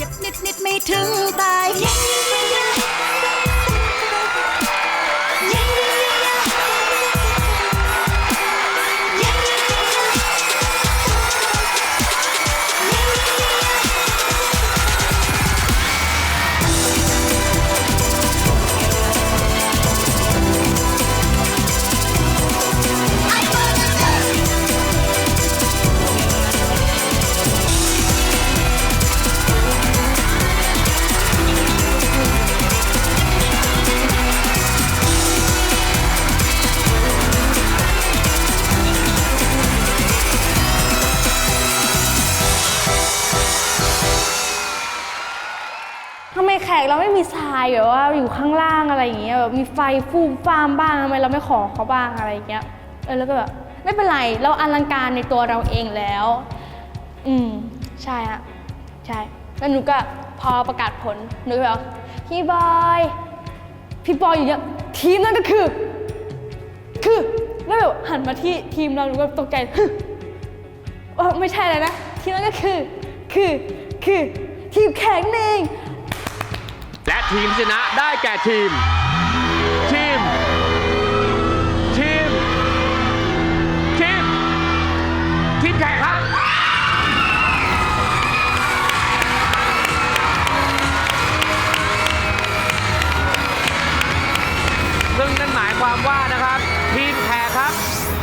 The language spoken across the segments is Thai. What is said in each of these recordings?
เจ็บนิดนิดไม่ถึงตาย มีทรายแบบว่าอยู่ข้างล่างอะไรอย่างเงี้ยแบบมีไฟฟูมฟามบ้างทำไมเราไม่ขอเขาบ้างอะไรอย่างเงี้ยเออแล้วก็แบบไม่เป็นไรเราอลังการในตัวเราเองแล้ว อืมใช่ฮะใช่แล้วหนูก็พอประกาศผลหนูก็แบบพี่บอยพี่บอยอยู่เนี่ยทีมนั้นก็คือ คือแล้วแบบหันมาที่ทีมเราหนูก็ตกใจฮึว่าไม่ใช่เลยนะ ทีมนั้นก็คือ คือคือทีมแข็งเอง และทีมชนะได้แก่ทีม ทีม ทีม ทีม ทีมแข่ครับ ซึ่งนั่นหมายความว่านะครับ ทีมแขกครับ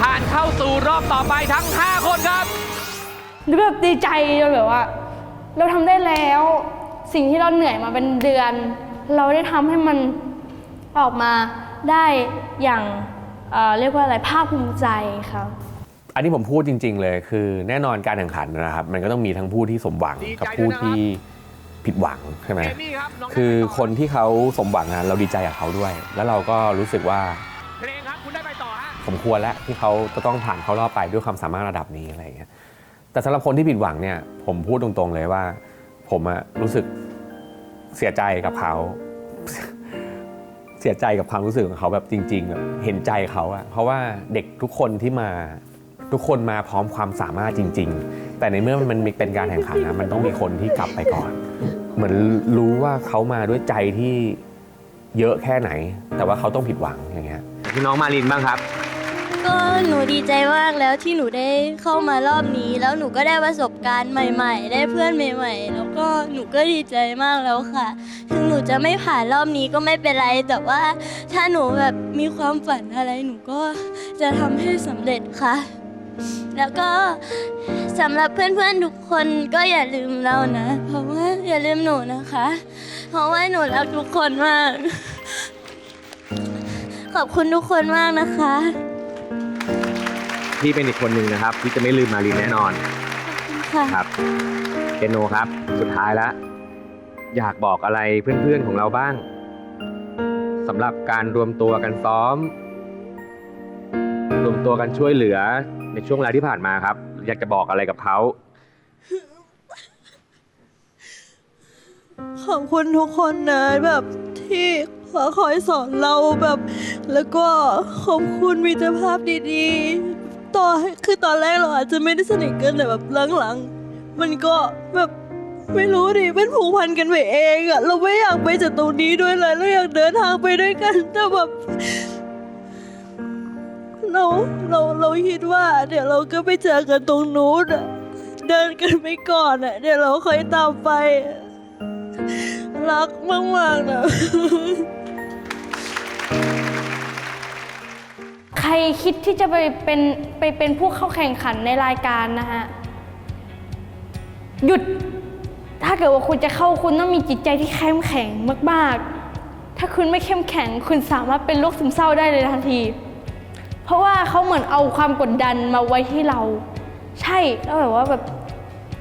ผ่านเข้าสู่รอบต่อไปทั้ง 5 คนครับหนูแบบดีใจจนแบบว่า เราทำได้แล้ว สิ่งที่เราเหนื่อยมาเป็นเดือน เราได้ทำให้มันออกมาได้อย่างเอ่อเรียกว่าอะไรภาคภูมิใจครับ อันนี้ผมพูดจริง ๆ เลย คือแน่นอนการแข่งขันนะครับ มันก็ต้องมีทั้งผู้ที่สมหวังดีใจกับผู้ด้วยนะครับที่ผิดหวังใช่ไหมเอมี่ครับน้องคือได้ไปต่อคนที่เขาสมหวังนะเราดีใจกับเขาด้วย แล้วเราก็รู้สึกว่าเพลงครับคุณได้ไปต่อฮะสมควรแล้วที่เขาจะต้องผ่านเข้ารอบไปด้วยความสามารถระดับนี้อะไรอย่างเงี้ยแต่สำหรับคนที่ผิดหวังเนี่ย ผมพูดตรงๆเลยว่า ผมอะรู้สึก เสียใจกับเขา เสียใจกับความรู้สึกของเขาแบบจริงๆแบบเห็นใจเขาอะเพราะว่าเด็กทุกคนที่มาทุกคนมาพร้อมความสามารถจริง ๆ แต่ในเมื่อมันเป็นการแข่งขันนะมันต้องมีคนที่กลับไปก่อน เหมือนรู้ว่าเขามาด้วยใจที่เยอะแค่ไหน แต่ว่าเขาต้องผิดหวังอย่างเงี้ยพี่น้องมาลินบ้างครับ ก็หนูดีใจมากแล้วที่หนูได้เข้ามารอบนี้ แล้วหนูก็ได้ประสบการณ์ใหม่ ๆ ได้เพื่อนใหม่ ๆ แล้วก็หนูก็ดีใจมากแล้วค่ะ ถึงหนูจะไม่ผ่านรอบนี้ก็ไม่เป็นไร แต่ว่าถ้าหนูแบบมีความฝันอะไรหนูก็จะทำให้สำเร็จค่ะ แล้วก็สำหรับเพื่อนๆทุกคนก็อย่าลืมเรานะ เพราะว่าอย่าลืมหนูนะคะ เพราะว่าหนูรักทุกคนมาก ขอบคุณทุกคนมากนะคะ พี่เป็นอีกคนหนึ่งนะครับ ที่จะไม่ลืมมาลินแน่นอนค่ะ ครับเจโนครับสุดท้ายแล้วอยากบอกอะไรเพื่อนๆของเราบ้างสำหรับการรวมตัวกันซ้อม รวมตัวกันช่วยเหลือในช่วงเวลาที่ผ่านมาครับ อยากจะบอกอะไรกับเขาขอบคุณทุกคนนะแบบที่คอยสอนเราแบบ แล้วก็ขอบคุณมิตรภาพดีๆ ต่อให้คือตอนแรกเราอาจจะไม่ได้สนิทกันแต่แบบหลังๆมันก็แบบไม่รู้ดิเป็นผูกพันกันไปเองอะเราไม่อยากไปจากตรงนี้ด้วยเลยเราอยากเดินทางไปด้วยกัน แต่แบบเราเราเราคิดว่าเดี๋ยวเราก็ไปเจอกันตรงนู้นอะเดินกันไปก่อนอะเดี๋ยวเราค่อยตามไป รักมากๆนะ รคิดที่จะไปเป็นไปเป็นผู้เข้าแข่งขันในรายการนะฮะ หยุด ถ้าเกิดว่าคุณจะเข้าคุณต้องมีจิตใจที่เข้มแข็งมากๆ ถ้าคุณไม่เข้มแข็ง คุณสามารถเป็นโรคซึมเศร้าได้เลยทันที เพราะว่าเขาเหมือนเอาความกดดันมาไว้ที่เรา ใช่แล้วแบบว่าแบบ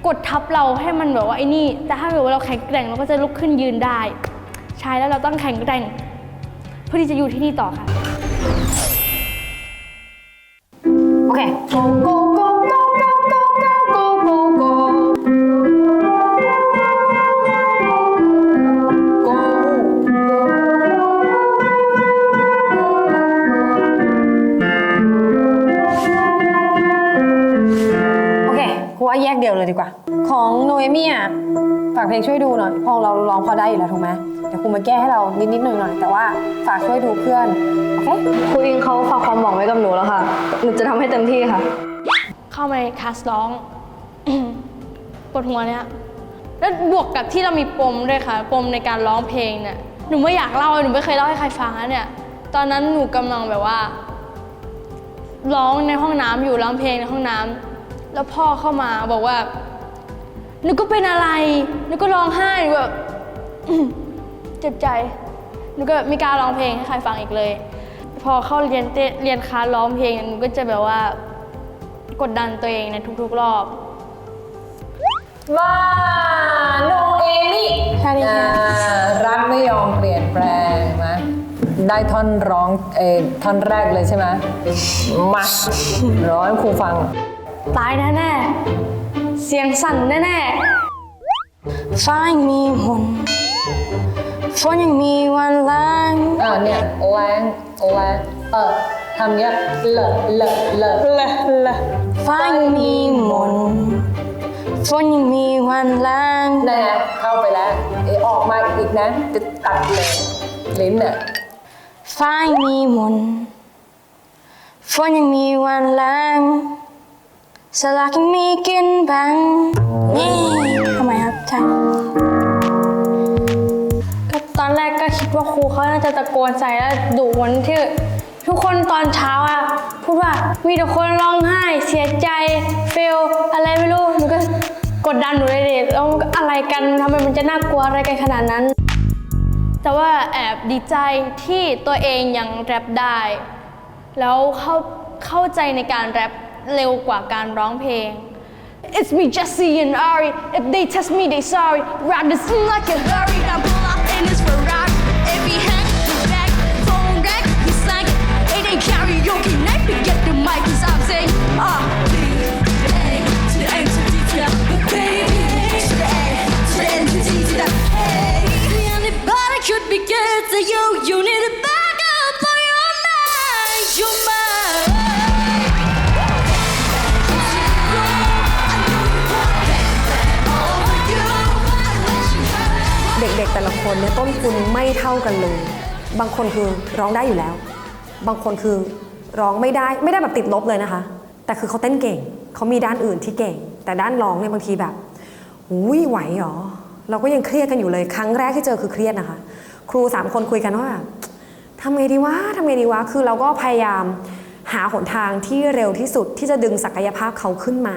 กดทับเราให้มันแบบว่าไอ้นี่ แต่ถ้าเกิดว่าเราแข็งแกร่งเราก็จะลุกขึ้นยืนได้ ใช่แล้วเราต้องแข็งแกร่ง เพื่อที่จะอยู่ที่นี่ต่อค่ะ โอเคครูว่าแยกเดียวเลยดีกว่า ของโนเอมี่อะฝากเพลงช่วยดูหน่อยพองเราร้องพอได้อยู่แล้วถูกไหมเดี๋ยวครูมาแก้ให้เรานิดนิดหน่อยหน่อยแต่ว่าฝากช่วยดูเพื่อน โอเค ครูอิงเขาฝากความหวังไว้กับหนูแล้วค่ะ หนูจะทำให้เต็มที่ค่ะ เข้ามาในคลาสร้อง ปวดหัวเนี่ยแล้วบวกกับที่เรามีปมด้วยค่ะ ปมในการร้องเพลงเนี่ยหนูไม่อยากเล่าหนูไม่เคยเล่าให้ใครฟังนะเนี่ย ตอนนั้นหนูกำลังแบบว่า ร้องในห้องน้ำอยู่ร้องเพลงในห้องน้ำแล้วพ่อเข้ามาบอกว่าหนูก็เป็นอะไรหนูก็ร้องไห้หนูแบบ เจ็บใจ หนูก็ไม่กล้าร้องเพลงให้ใครฟังอีกเลย พอเข้าเรียนเต้นเรียนคลาสร้องเพลงหนูก็จะแบบว่ากดดันตัวเองในทุกๆรอบ มาโนเอมี่แค่นี้ค่ะรักไม่ยอมเปลี่ยนแปลงไหมได้ท่อนร้องเออท่อนแรกเลยใช่ไหมมาร้องให้ครูฟัง ตายแน่ๆ เสียงสั่นแน่ๆฟ้ายังมีมนต์ ฝนยังมีวันล้างอ่าเนี่ยแรงแรงเออทำเนี้ยเลอะเลอะเลอะเลอะเลอะฟ้ายังมีมนต์ฝนยังมีวันล้างนั่นไงเข้าไปแล้วเอยออกมาอีกนะจะตัดเลยลิ้นเนี่ยฟ้ายังมีมนต์ฝนยังมีวันล้างสลากยังมีกินแบังนี่ทำไมครับใช่ ว่าครูเขาน่าจะตะโกนใส่แล้วดุเหมือนที่ทุกคนตอนเช้าอะพูดว่ามีแต่คนร้องไห้ เสียใจเฟลอะไรไม่รู้หนูก็กดดันหนูเลยดิแล้วอะไรกันทำไมมันจะน่ากลัวอะไรกันขนาดนั้น แต่ว่าแอบดีใจที่ตัวเองยังแรปได้ แล้วเข้าเข้าใจในการแรปเร็วกว่าการร้องเพลง It's me Jesse and Ari If they test me they sorry Ride this like a hurry Now เด็กๆแต่ละคนเนี่ยต้นทุนไม่เท่ากันเลย บางคนคือร้องได้อยู่แล้ว บางคนคือร้องไม่ได้ไม่ได้แบบติดลบเลยนะคะ แต่คือเขาเต้นเก่งเขามีด้านอื่นที่เก่ง แต่ด้านร้องเนี่ยบางทีแบบอุ้ยไหวเหรอเราก็ยังเครียดกันอยู่เลย ครั้งแรกที่เจอคือเครียดนะคะ ครูสามคนคุยกันว่า ทำไงดีวะทำไงดีวะ คือเราก็พยายามหาหนทางที่เร็วที่สุดที่จะดึงศักยภาพเขาขึ้นมา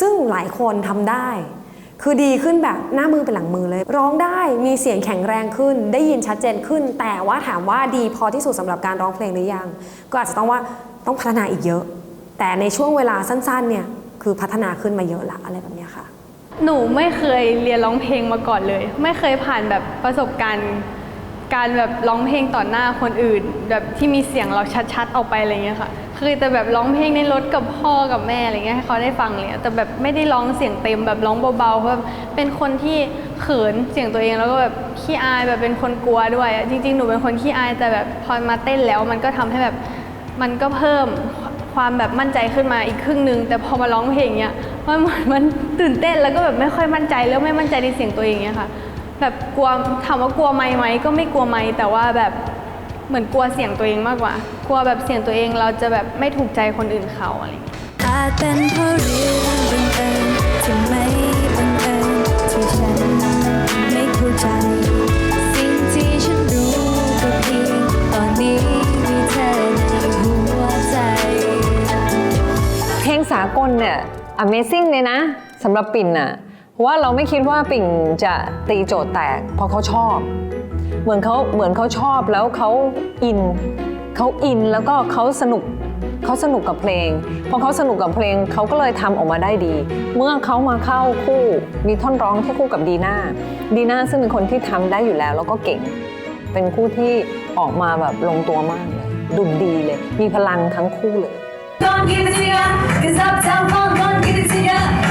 ซึ่งหลายคนทำได้ คือดีขึ้นแบบหน้ามือเป็นหลังมือเลย ร้องได้มีเสียงแข็งแรงขึ้น ได้ยินชัดเจนขึ้น แต่ว่าถามว่าดีพอที่สุดสำหรับการร้องเพลงหรือยัง ก็อาจจะต้องว่าต้องพัฒนาอีกเยอะ แต่ในช่วงเวลาสั้นๆเนี่ยคือพัฒนาขึ้นมาเยอะละอะไรแบบนี้ค่ะ หนูไม่เคยเรียนร้องเพลงมาก่อนเลย ไม่เคยผ่านแบบประสบการณ์ การแบบร้องเพลงต่อหน้าคนอื่น แบบที่มีเสียงเราชัดๆออกไปอะไรเงี้ยค่ะเคยแต่แบบร้องเพลงในรถกับพ่อกับแม่อะไรเงี้ยให้เขาได้ฟังเลยแต่แบบไม่ได้ร้องเสียงเต็มแบบร้องเบาๆเพราะเป็นคนที่เขินเสียงตัวเองแล้วก็แบบขี้อายแบบเป็นคนกลัวด้วย จริง ๆ หนูเป็นคนขี้อายแต่แบบพอมาเต้นแล้วมันก็ทำให้แบบมันก็เพิ่มความแบบมั่นใจขึ้นมาอีกครึ่งหนึ่งแต่พอมาร้องเพลงเนี้ยมันเหมือนมันตื่นเต้นแล้วก็แบบไม่ค่อยมั่นใจแล้วไม่มั่นใจในเสียงตัวเองเนี้ยค่ะ แบบกลัวถามว่ากลัวไหมไหมก็ไม่กลัวไหมแต่ว่าแบบเหมือนกลัวเสียงตัวเองมากกว่า กลัวแบบเสียงตัวเองเราจะแบบไม่ถูกใจคนอื่นเขาอะไรอางเงี้ยอาจเป็นเพราะเรื่องบังเอิญที่ไม่บังเอิญที่ฉันไม่เข้าใจ สิ่งที่ฉันรู้ก็เพียงตอนนี้มีเธอในหัวใจ เพลงสากลเนี่ย Amazing เลยนะสำหรับปิ่นน่ะเพราะ ว่าเราไม่คิดว่าปิ่นจะตีโจทย์แตก เพราะเขาชอบ เหมือนเขาเหมือนเขาชอบแล้วเขาอินเขาอินแล้วก็เขาสนุกเขาสนุกกับเพลงพอเขาสนุกกับเพลงเขาก็เลยทำออกมาได้ดี เมื่อเขามาเข้าคู่มีท่อนร้องที่คู่กับดีน่าดีน่าซึ่งเป็นคนที่ทำได้อยู่แล้ว แล้วก็เก่ง เป็นคู่ที่ออกมาแบบลงตัวมากเลยดุดีเลย มีพลังทั้งคู่เลย Gon' give it to ya, cause uptown funk gon' give it to ya.